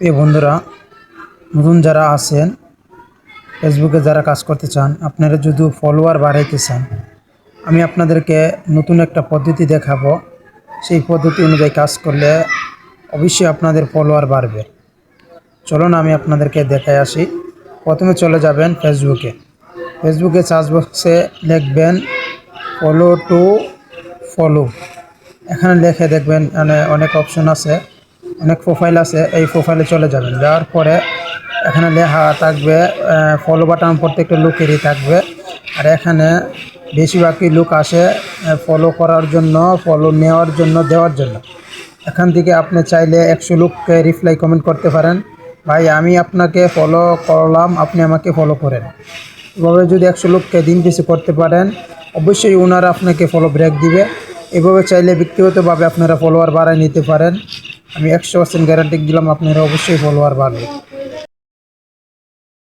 এই বন্ধুরা, নতুন যারা আছেন ফেসবুকে যারা কাজ করতে চান, আপনারা যদি ফলোয়ার বাড়াইতে চান, আমি আপনাদেরকে নতুন একটা পদ্ধতি দেখাবো। সেই পদ্ধতি অনুযায়ী কাজ করলে অবশ্যই আপনাদের ফলোয়ার বাড়বে। চলুন আমি আপনাদেরকে দেখাই আসি। প্রথমে চলে যাবেন ফেসবুকে ফেসবুকে সার্চ বক্সে লিখবেন ফলো টু ফলো এখানে লেখে দেখবেন মানে অনেক অপশন আছে। অনেক প্রোফাইল আছে, এই প্রোফাইলে চলে যাবেন। যাওয়ার পরে এখানে লেখা থাকবে ফলো বাটন প্রত্যেকটা লোকেরই থাকবে। আর এখানে বেশিরভাগই লোক আসে ফলো করার জন্য ফলো নেওয়ার জন্য, দেওয়ার জন্য। এখান থেকে আপনি চাইলে একশো লোককে রিপ্লাই কমেন্ট করতে পারেন। ভাই, আমি আপনাকে ফলো করলাম, আপনি আমাকে ফলো করেন। এভাবে যদি একশো লোককে দিন পিছু করতে পারেন, অবশ্যই ওনারা আপনাকে ফলো ব্রেক দিবে। এভাবে চাইলে ব্যক্তিগতভাবে আপনারা ফলোয়ার বাড়ায় নিতে পারেন। আমি একশো পার্সেন্ট গ্যারান্টি দিলাম আপনারা অবশ্যই ফলোয়ার বাড়বে।